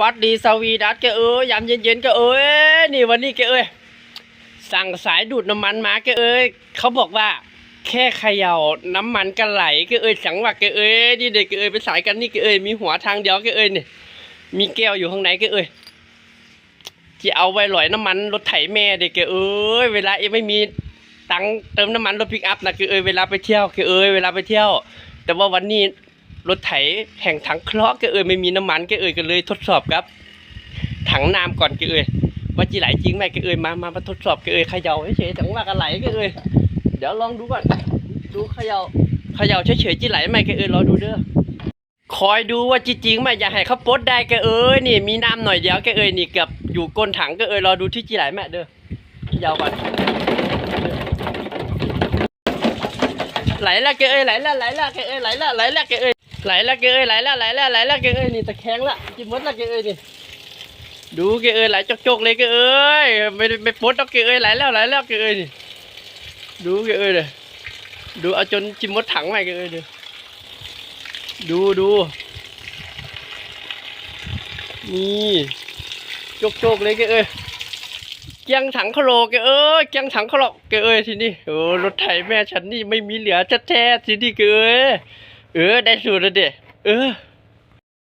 วัสดีสวีดัสแกเอ้ยยามเย็นๆแกเอ้ยนี่วันนี้แกเอ้ยสั่งสายดูดน้ำมันมาแกเอ้ยเขาบอกว่า แค่เขย่าน้ำมันก็ไหลแกเอ้ยสังว่าแกเอ้ยนี่เด็กแกเอ้ยไปสายกันนี่แกเอ้ยมีหัวทางเดียวแกเอ้ยนี่มีแก้วอยู่ข้างในแกเอ้ยจะเอาไว้หลอยน้ำมันรถไถแม่เด็กแกเอ้ยเวลาเอ้ไม่มีตังเติมน้ำมันรถปิกอัพนะแกเอ้ยเวลาไปเที่ยวแกเอ้ยเวลาไปเที่ยว แต่ว่าวันนี้ รถไถแห่งถังเคราะห์แกเอ่ยไม่มีน้ำมันแกเอ่ยก็เลยทดสอบครับ ถังน้ำก่อนแกเอ่ยว่าจีไหลจริงไหมแกเอ่ยมามามาทดสอบแกเอ่ยเขย่าเฉยๆถังว่ากันไหลแกเอ่ยเดี๋ยวลองดูก่อนดูเขย่าเขย่าเฉยๆจีไหลไหมแกเอ่ยรอดูเด้อคอยดูว่าจริงๆไหมอย่าให้เขาปดได้แกเอ่ยนี่มีน้ำหน่อยเดียวแกเอ่ยนี่เกือบอยู่ก้นถังแกเอ่ยรอดูที่จีไหลไหมเด้อเขย่าก่อนไหลล้วแกเอ่ยไหลล้วไหลล้วแกเอ่ยไหลล้วไหลล้วแกเอ่ย ไหลละเกยไหลละไหลละไหลละเกยนี่ตะแคงละกินมดละเกยนี่ดูเกยไหลจกๆเลยเกยไม่ได้ไม่ปลดเอาเกยไหลแล้วไหลแล้วเกยนี่ดูเกยเลยดูเอาจนจิมมดถังไปเกยดิดูดูนี่จกๆเลยเกยเกียงถังคโลเกยเอ้ยเกียงถังคโลเกยทีนี่โอ้รถไถแม่ฉันนี่ไม่มีเหลือจะแท้ทีนี่เกย เออ ได้สูตรแล้วเด้เออ